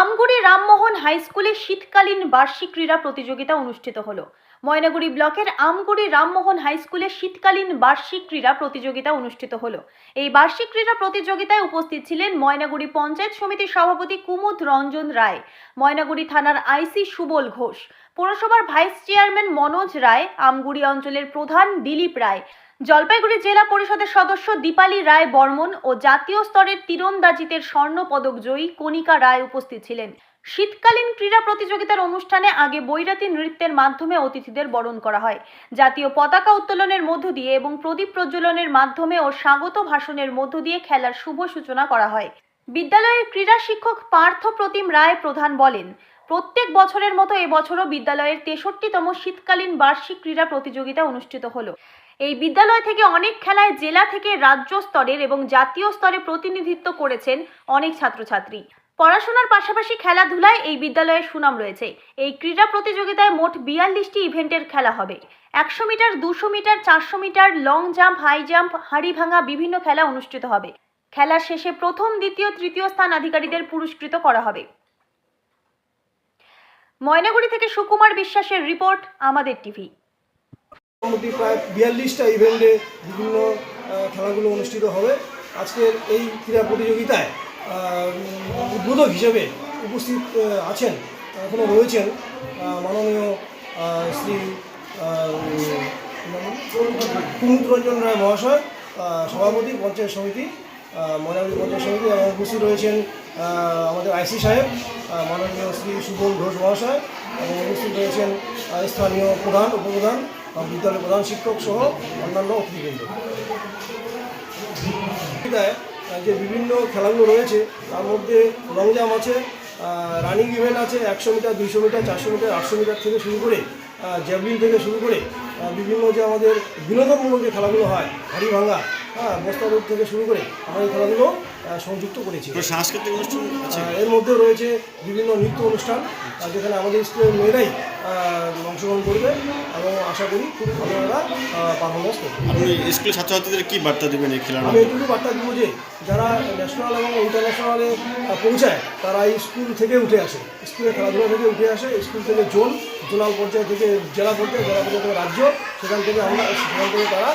Amguri Rammohan high স্কুলে শীতকালীন বার্ষিক ক্রীড়া প্রতিযোগিতা অনুষ্ঠিত হলো। ময়নাগুড়ি ব্লকের আমগুড়ি রামমোহন হাই স্কুলে শীতকালীন বার্ষিক ক্রীড়া প্রতিযোগিতা অনুষ্ঠিত হলো। এই বার্ষিক ক্রীড়া প্রতিযোগিতায় উপস্থিত ছিলেন ময়নাগুড়ি পঞ্চায়েত সমিতির সভাপতি কুমুদ রঞ্জন রায়, ময়নাগুড়ি থানার আইসি সুবল ঘোষ, পৌরসভার ভাইস চেয়ারম্যান মনোজ রায়, আমগুড়ি অঞ্চলের প্রধান দিলীপ রায় জলপাইগুড়ি জেলা পরিষদের সদস্য দীপালি রায় বর্মন ও জাতীয় স্তরের তীরন্দাজিতের স্বর্ণ পদক জয়ী কণিকা রায় উপস্থিত ছিলেন। শীতকালীন ক্রীড়া প্রতিযোগিতার অনুষ্ঠানে আগে বৈরাতি নৃত্যের মাধ্যমে অতিথিদের বরণ করা হয়। জাতীয় পতাকা উত্তোলনের মধ্য দিয়ে এবং প্রদীপ প্রজ্বলনের মাধ্যমে ও স্বাগত ভাষণের মধ্য দিয়ে খেলার শুভ সূচনা করা হয়। বিদ্যালয়ের ক্রীড়া শিক্ষক পার্থ প্রতিম রায় প্রধান বলেন, প্রত্যেক বছরের মতো এবছরও বিদ্যালয়ের তেষট্টিতম শীতকালীন বার্ষিক ক্রীড়া প্রতিযোগিতা অনুষ্ঠিত হলো। এই বিদ্যালয় থেকে অনেক খেলায় জেলা থেকে রাজ্য স্তরের এবং জাতীয় স্তরে প্রতিনিধিত্ব করেছেন অনেক ছাত্রছাত্রী। পড়াশোনার পাশাপাশি খেলাধুলায় এই বিদ্যালয়ের সুনাম রয়েছে। এই ক্রীড়া প্রতিযোগিতায় মোট বিয়াল্লিশটি ইভেন্টের খেলা হবে। একশো মিটার, দুশো মিটার, চারশো metre, long jump, high jump, হাড়ি ভাঙা বিভিন্ন খেলা অনুষ্ঠিত হবে। খেলার শেষে প্রথম, দ্বিতীয়, তৃতীয় স্থান আধিকারীদের পুরস্কৃত করা হবে। ময়নাগুড়ি থেকে সুকুমার বিশ্বাসের রিপোর্ট, আমাদের টিভি। মোটামুটি প্রায় বিয়াল্লিশটা ইভেন্টে বিভিন্ন খেলাগুলো অনুষ্ঠিত হবে। আজকের এই ক্রীড়া প্রতিযোগিতায় উদ্বোধক হিসেবে উপস্থিত আছেন এখনও রয়েছেন মাননীয় শ্রী কুমুদ রঞ্জন রায় মহাশয় সভাপতি, পঞ্চায়েত সমিতি ময়নাগুড়ি পঞ্চায়েত সমিতি, এবং উপস্থিত রয়েছেন আমাদের আইসি সাহেব মাননীয় শ্রী সুবল ঘোষ মহাশয়, এবং উপস্থিত রয়েছেন স্থানীয় প্রধান, উপপ্রধান আহ, বিদ্যালয়ের প্রধান শিক্ষক সহ অন্যান্য অতিথিবৃন্দ। যে বিভিন্ন খেলাগুলো রয়েছে তার মধ্যে লং জাম্প আছে রানিং ইভেন্ট আছে একশো মিটার দুইশো মিটার চারশো মিটার আটশো মিটার থেকে শুরু করে জ্যাভলিন থেকে শুরু করে বিভিন্ন যে আমাদের বিনোদনমূলক যে খেলাগুলো হয় হাড়ি ভাঙা হ্যাঁ বস্তা থেকে শুরু করে এই খেলাগুলো সংযুক্ত করেছি সাংস্কৃতিক অনুষ্ঠান এর মধ্যে রয়েছে বিভিন্ন নৃত্য অনুষ্ঠান যেখানে আমাদের স্কুলের মেয়েরাই অংশগ্রহণ করবে এবং আশা করি খুব ভালো ওরা পারফরমেন্স করবে। আপনি স্কুলের ছাত্রছাত্রীদের কী বার্তা দেবেন এই খেলার আমি এটুকু বার্তা দিব যে যারা ন্যাশনাল এবং ইন্টারন্যাশনালে পৌঁছায় তারা এই স্কুল থেকে উঠে আসে। স্কুলের খেলাধুলা থেকে উঠে আসে স্কুল থেকে জোন জোনাল পর্যায় থেকে জেলা পর্যায়ে জেলা পর্যায়ে থেকে রাজ্য সেখান থেকে আমরা সেখান থেকে তারা